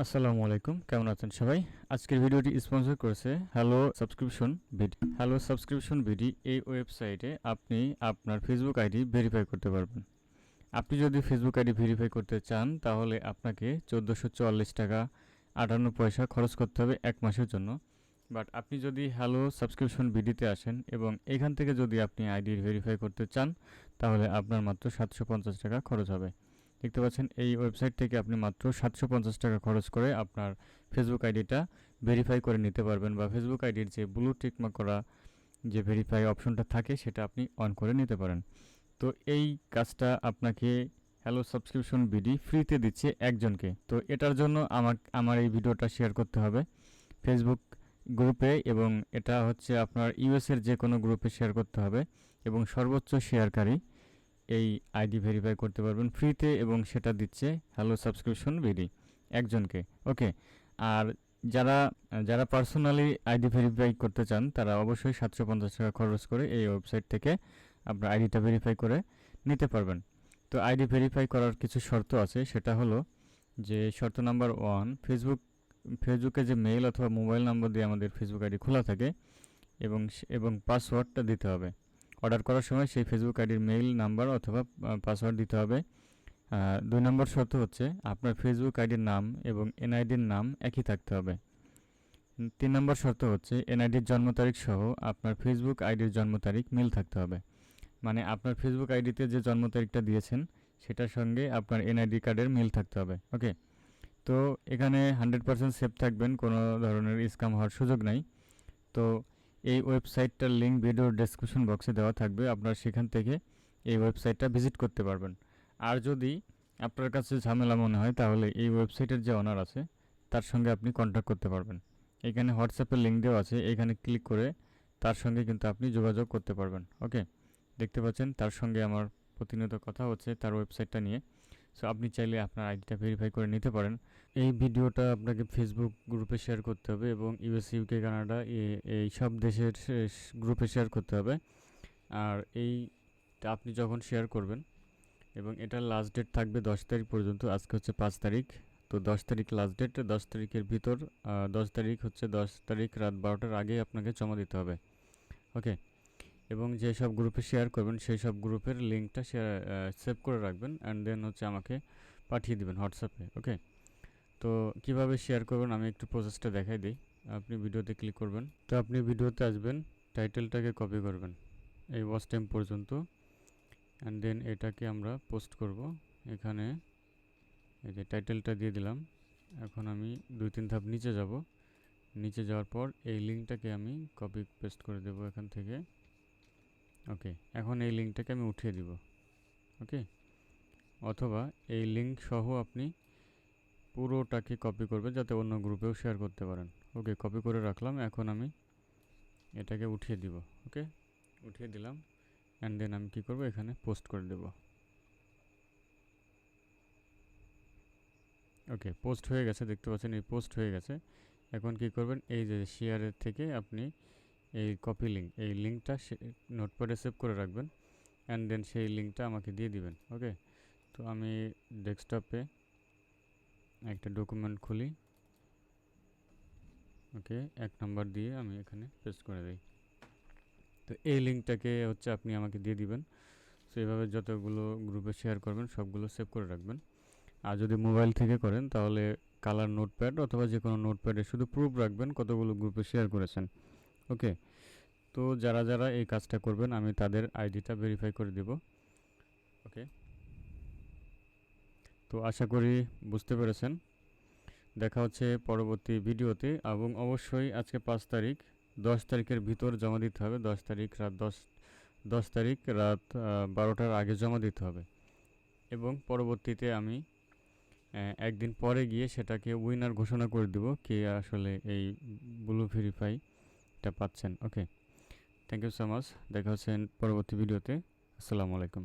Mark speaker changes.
Speaker 1: আসসালামু আলাইকুম, কেমন আছেন সবাই? আজকের ভিডিওটি স্পন্সর করেছে hello subscription BD hello subscription BD এই ওয়েবসাইটে আপনি আপনার ফেসবুক আইডি ভেরিফাই করতে পারবেন। আপনি যদি ফেসবুক আইডি ভেরিফাই করতে চান, তাহলে আপনাকে চোদ্দোশো চুয়াল্লিশ টাকা আটান্ন পয়সা খরচ করতে হবে এক মাসের জন্য। বাট আপনি যদি হ্যালো সাবস্ক্রিপশন বিডিতে আসেন এবং এখান থেকে যদি আপনি আইডি ভেরিফাই করতে চান, তাহলে আপনার মাত্র সাতশো পঞ্চাশ টাকা খরচ হবে। দেখতে পাচ্ছেন, এই ওয়েবসাইট থেকে আপনি মাত্র সাতশো পঞ্চাশ টাকা খরচ করে আপনার ফেসবুক আইডিটা ভেরিফাই করে নিতে পারবেন বা ফেসবুক আইডির যে ব্লু টিকমা করা যে ভেরিফাই অপশনটা থাকে, সেটা আপনি অন করে নিতে পারেন। তো এই কাজটা আপনাকে হ্যালো সাবস্ক্রিপশন বিডি ফ্রিতে দিচ্ছে একজনকে। তো এটার জন্য আমার আমার এই ভিডিওটা শেয়ার করতে হবে ফেসবুক গ্রুপে এবং এটা হচ্ছে আপনার ইউএসের যে কোনো গ্রুপে শেয়ার করতে হবে এবং সর্বোচ্চ শেয়ারকারী এই আইডি ভেরিফাই করতে পারবেন ফ্রিতে এবং সেটা দিচ্ছে হ্যালো সাবস্ক্রিপশন বিডি একজনকে, ওকে? আর যারা যারা পার্সোনালি আইডি ভেরিফাই করতে চান, তারা অবশ্যই সাতশো পঞ্চাশ টাকা খরচ করে এই ওয়েবসাইট থেকে আপনার আইডিটা ভেরিফাই করে নিতে পারবেন। তো আইডি ভেরিফাই করার কিছু শর্ত আছে, সেটা হলো যে শর্ত নাম্বার ওয়ান, ফেসবুক, ফেসবুকে যে মেইল অথবা মোবাইল নম্বর দিয়ে আমাদের ফেসবুক আইডি খোলা থাকে এবং এবং পাসওয়ার্ডটা দিতে হবে। অর্ডার করার সময় সেই ফেসবুক আইডির মেইল নাম্বার অথবা পাসওয়ার্ড দিতে হবে। দুই নম্বর শর্ত হচ্ছে আপনার ফেসবুক আইডির নাম এবং এনআইডির নাম একই থাকতে হবে। তিন নম্বর শর্ত হচ্ছে এনআইডির জন্ম তারিখ সহ আপনার ফেসবুক আইডির জন্ম তারিখ মিল থাকতে হবে। মানে আপনার ফেসবুক আইডিতে যে জন্ম তারিখটা দিয়েছেন, সেটার সঙ্গে আপনার এনআইডি কার্ডের মিল থাকতে হবে ওকে তো এখানে হান্ড্রেড পার্সেন্ট সেফ থাকবেন, কোনো ধরনের স্ক্যাম হওয়ার সুযোগ নাই। তো এই ওয়েবসাইটটার লিঙ্ক ভিডিওর ডেসক্রিপশন বক্সে দেওয়া থাকবে। আপনারা সেখান থেকে এই ওয়েবসাইটটা ভিজিট করতে পারবেন। আর যদি আপনার কাছে ঝামেলা মনে হয়, তাহলে এই ওয়েবসাইটের যে অনার আছে, তার সঙ্গে আপনি কন্ট্যাক্ট করতে পারবেন। এখানে হোয়াটসঅ্যাপের লিঙ্ক দেওয়া আছে, এখানে ক্লিক করে তার সঙ্গে কিন্তু আপনি যোগাযোগ করতে পারবেন। ওকে? দেখতে পাচ্ছেন, তার সঙ্গে আমার প্রতিনিয়ত কথা হচ্ছে তার ওয়েবসাইটটা নিয়ে। সো আপনি চাইলে আপনার আইডিটা ভেরিফাই করে নিতে পারেন। এই ভিডিওটা আপনাকে ফেসবুক গ্রুপে শেয়ার করতে হবে এবং ইউএস ইউকে কানাডা এই সব দেশের গ্রুপে শেয়ার করতে হবে। আর এই আপনি যখন শেয়ার করবেন এবং এটার লাস্ট ডেট থাকবে দশ তারিখ পর্যন্ত, আজকে হচ্ছে পাঁচ তারিখ। তো দশ তারিখ লাস্ট ডেট দশ তারিখের ভিতর দশ তারিখ হচ্ছে দশ তারিখ রাত বারোটার আগেই আপনাকে জমা দিতে হবে। ওকে এবং যেসব গ্রুপে শেয়ার করবেন সেই সব গ্রুপের লিঙ্কটা শেয়ার সেভ করে রাখবেন অ্যান্ড দেন হচ্ছে আমাকে পাঠিয়ে দেবেন হোয়াটসঅ্যাপে ওকে তো কীভাবে শেয়ার করবেন আমি একটু প্রসেসটা দেখাই দিই। আপনি ভিডিওতে ক্লিক করবেন। তো আপনি ভিডিওতে আসবেন টাইটেলটাকে কপি করবেন, এই ওয়াচ টাইম পর্যন্ত। অ্যান্ড দেন এটাকে আমরা পোস্ট করব। এখানে এই যে টাইটেলটা দিয়ে দিলাম। এখন আমি দুই তিন ধাপ নিচে যাব। নিচে যাওয়ার পর এই লিঙ্কটাকে আমি কপি পেস্ট করে দেব এখান থেকে। ওকে এখন এই লিঙ্কটাকে আমি উঠিয়ে দিব। ওকে অথবা এই লিঙ্ক সহ আপনি পুরোটাকে কপি করবে যাতে অন্য গ্রুপেও শেয়ার করতে পারেন। ওকে কপি করে রাখলাম, এখন আমি এটাকে উঠিয়ে দিব। ওকে উঠিয়ে দিলাম অ্যান্ড দেন আমি কী করব? এখানে পোস্ট করে দেব। ওকে পোস্ট হয়ে গেছে, দেখতে পাচ্ছেন এই পোস্ট হয়ে গেছে। এখন কি করবেন? এই যে শেয়ারের থেকে আপনি এই কপি লিঙ্ক এই লিঙ্কটা সে নোটপ্যাডে সেভ করে রাখবেন অ্যান্ড দেন সেই লিঙ্কটা আমাকে দিয়ে দিবেন ওকে তো আমি ডেস্কটপে একটা ডকুমেন্ট খুলি ওকে এক নাম্বার দিয়ে আমি এখানে পেস্ট করে দিই। তো এই লিঙ্কটাকে হচ্ছে আপনি আমাকে দিয়ে দিবেন সো এভাবে যতগুলো গ্রুপে শেয়ার করবেন, সবগুলো সেভ করে রাখবেন। আর যদি মোবাইল থেকে করেন, তাহলে কালার নোটপ্যাড অথবা যে কোনো নোটপ্যাডে শুধু প্রুফ রাখবেন কতগুলো গ্রুপে শেয়ার করেছেন। ওকে। তো যারা যারা এই কাজটা করবেন, আমি তাদের আইডিটা ভেরিফাই করে দেব। ওকে। তো আশা করি বুঝতে পেরেছেন। দেখা হচ্ছে পরবর্তী ভিডিওতে এবং অবশ্যই আজকে পাঁচ তারিখ, দশ তারিখের ভিতর জমা দিতে হবে। দশ তারিখ রাত দশ দশ তারিখ রাত বারোটার আগে জমা দিতে হবে। এবং পরবর্তীতে আমি একদিন পরে গিয়ে সেটাকে উইনার ঘোষণা করে দেব কে আসলে এই ব্লু পাচ্ছেন। Okay thank you so much দেখা হচ্ছে পরবর্তী ভিডিওতে। আসসালামু আলাইকুম।